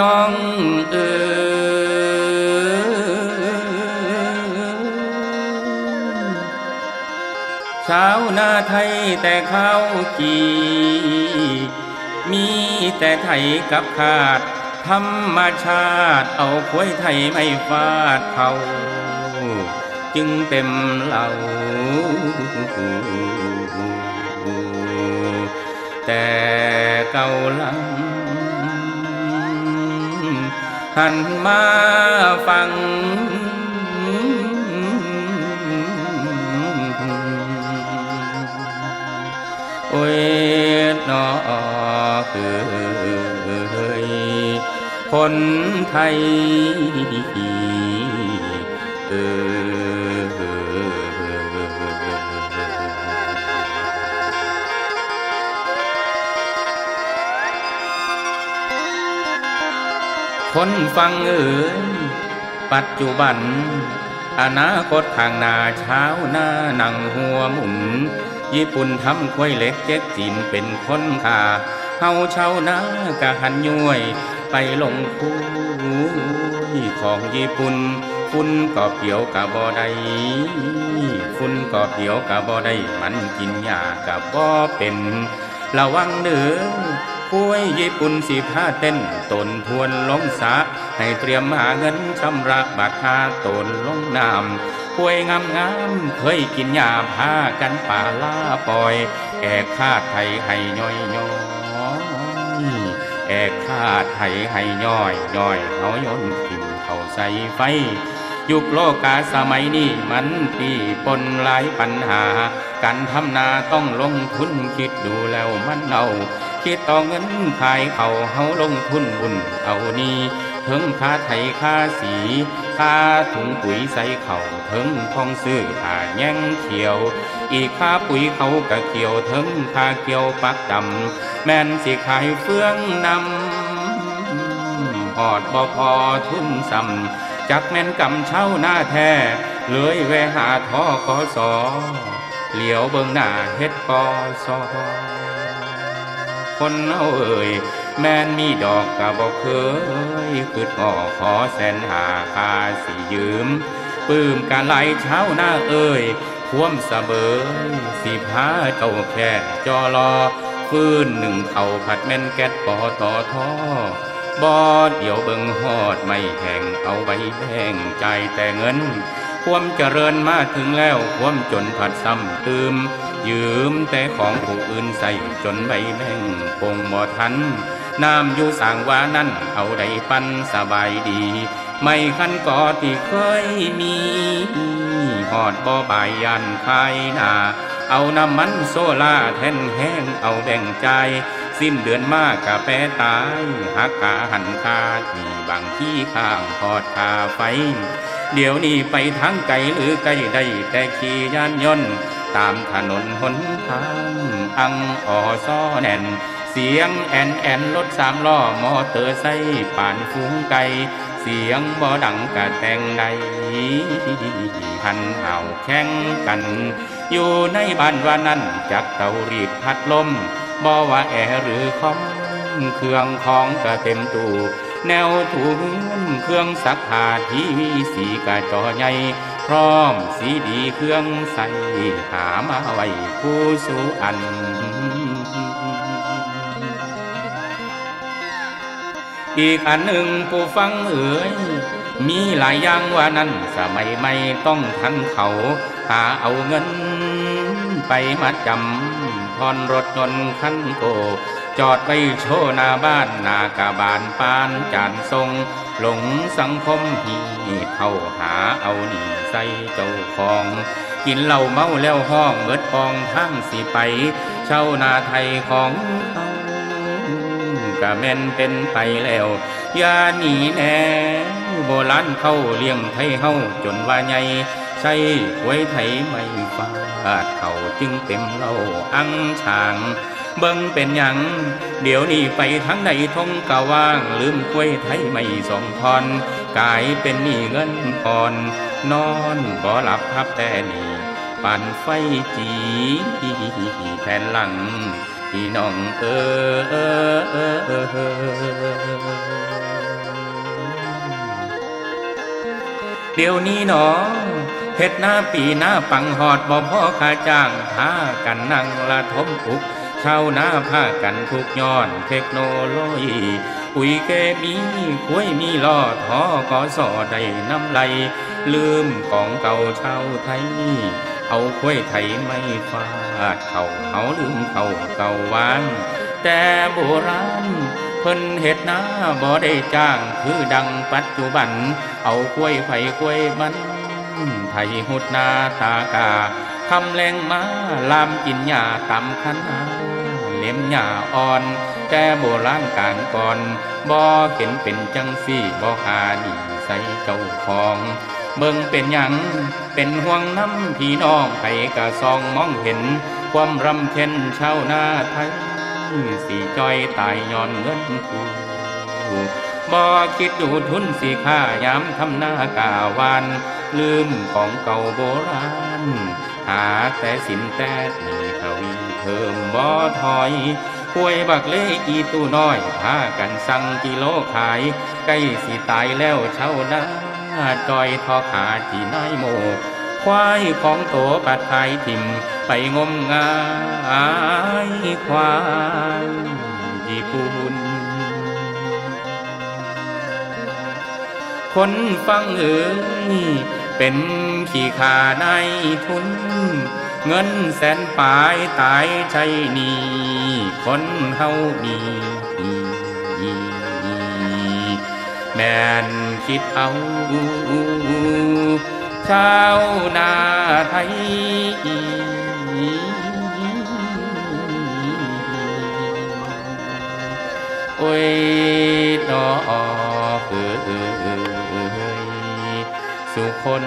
น้องเอ๋ชาวนาไทยแต่ข้าวกีมีแต่ไทยกับขาด ธรรมชาติเอาควยไทยไม่ฟาดเขาจึงเต็มเหล่าแต่เก่าลัง หันมาฟัง โอ้ยนอคือคนไทยเออ คนฟังเอ๋ยปัจจุบัน อนาคตข้างหน้าเช้าหน้าหนังหัวหมุน ญี่ปุ่นทำควยเล็กเจ๊กจีนเป็นคนขาเฮาเช่าหน้ากะหันย้วย ไปลงคุยของญี่ปุ่นฝุ่นก็เปียวกะบ่ได้ฝุ่นก็เปียวกะบ่ได้มันกินยากะบ่เป็น ระวังเด้อ คุยญี่ปุ่นสิพาเต้นตนทวนลงสะให้เตรียมหาเงินชำระบัตรหาตนลงน้ำคุยงามงามเคยกินยาพากันป่าลาปล่อย แอกคาดไทยให้ย่อยย่อยแอกคาดไทยให้ย่อยย่อยเขาโยนทิ่มเขาใส่ไฟยุคโลกาสมัยนี้มันปีปนหลายปัญหา การทำนาต้องลงทุนคิดดูแล้วมันเอา คิดต่อเงินขายเขาเฮาลงทุนบุญเอานี่ถึงค่าไถค่าสีค่าถุงปุ๋ยใส่เขาถึงทองซื้อค่าแย่งเขียว อีกค่าปุ๋ยเขากะเกี่ยวถึงค่าเกียวปักดำ แม่นสิขายเฟืองนำหอดบ่พอทุนซ้ำจักแม่นกำเช่าหน้าแท้เลยแวหาทอกอสอเหลียวเบิ่งหน้าเฮ็ดกอสอ คนเอาเอ่ยแม่นมีดอกกะบอกเคยคืดงอขอแสนหาคาสิยืมปื้มกะไหลเช้าหน้าเอ่ยควมสะเบยสิพาเจ้าแค่จอรอฟื้นหนึ่งเขาผัดแม่นแก๊สปอต่อท่อบอดเดี๋ยวเบิ่งหอดไม่แข่งเอาไว้แบ่งใจแต่เงิน ความเจริญมาถึงแล้วความจนผัดซ้ำตืม ยืมแต่ของผู้อื่นใส่จนใบแบ่งคงบ่ทัน น้ำอยู่สางวานั้นเอาได้ปันสบายดี ไม่คันก่อที่เคยมีหอดบ่บายยันคายหนาเอาน้ำมันโซลาแท่นแห้งเอาแบ่งใจ สิ้นเดือนมากกะแปรตายหักกาหันคาที่บางที่ข้างทอดคาไฟ เดี๋ยวนี้ไปทางไกลหรือไกลได้แต่ขี่ยานยนต์ ตามถนนหนทางอังอ่อซ้อแน่น เสียงแอนแอนรถสามล้อมอเตอร์ไซค์ป่านฟูงไกเสียงบ่ดังกะแต่งใดหันเห่าแข่งกัน อยู่ในบ้านว่านั้นจักเตารีดพัดลมบ่ว่าแอหรือคอมเครื่องของก็เต็มตู้แนวถูเงินเครื่องซักผ้าทีวีสีกะจอใหญ่ พร้อมสีดีเครื่องใส่หามาไว้ผู้สูอัน อีกอันหนึ่งผู้ฟังเอ๋ยมีหลายอย่างว่านั้นสมัยไม่ต้องทันเขา หาเอาเงิน ไปมัดจำพรรถยนต์คันโก จอดไว้โชว์หน้าบ้านหน้ากาบานปานจานทรง หลงสังคมหีเข้าหาเอาหนีใส่เจ้าของ กินเหล้าเมาแล้วห้องเบิดปองทั้งสิไป เช่านาไทยของเขากะแม่นเป็นไปแล้วอย่าหนีแน่โบราณเข้าเลี้ยงไทยเฮาจนว่าใหญ่ใช่ไว้ไทยไม่ฟาดเขาจึงเต็มเล่าอังช่าง บิ่งเป็นหยัง เดี๋ยวนี้ไปทั้งในทงกะว่าง ลืมกล้วยไทยไม่สองทอนกลายเป็นหนี้เงินก่อน นอนบ่หลับพับแต่นี่ปั่นไฟจีแผ่นหลังพี่น้องเออเดี๋ยวนี้หนอเพชรหน้าปีหน้าปังหอดบ่พ่อขาจ้างหากันนั่งละทมอุก ข์ชาวนาพากันทุกย้อนเทคโนโลยีปุ๋ยเคมีคุยมีลอทอกอสอได้น้ำไหลลืมของเก่าชาวไทย เอาคุยไทยไม่ฟาดเขาเขาลืมเขาเก่าวานแต่โบราณเพิ่นเฮ็ดนาบ่ได้จ้างคือดังปัจจุบัน เอากล้วยไผ่กล้วยมัน ไทยหุดนาตากาทำแรงมาลามกินหญ้าตำคันนา มหญ้าอ่อน แต่โบราณการก่อนบ่เห็นเป็นจังสี่บ่หาดีใส่เจ้าของเบิ่งเป็นหยังเป็นห่วงน้ำพี่น้องไผกะซองมองเห็น ความรำเค็นชาวนาไทยสีจอยตายย้อนเงินกูบ่คิดดูทุนสีค่ายามทำหน้ากาวาน ลืมของเก่าโบราณ หาแต่สินแต่หนีทวี พิ่มบ่อถอยป่วยบักเล่อีตู้น้อยพากันสั่งกิโลขายใกล้สิตายแล้วเช่านาจอยทอขาที่นายโมควายของโตปัดขายทิมไปงมงายควายญี่ปุ่นคนฟังเอ๋ยเป็นขี้ขาในทุน เงินแสนปลายตายใจนีคนเฮามีแม่นคิดเอาชาวนาไทยโอ้ยดอเอ้ยสุคน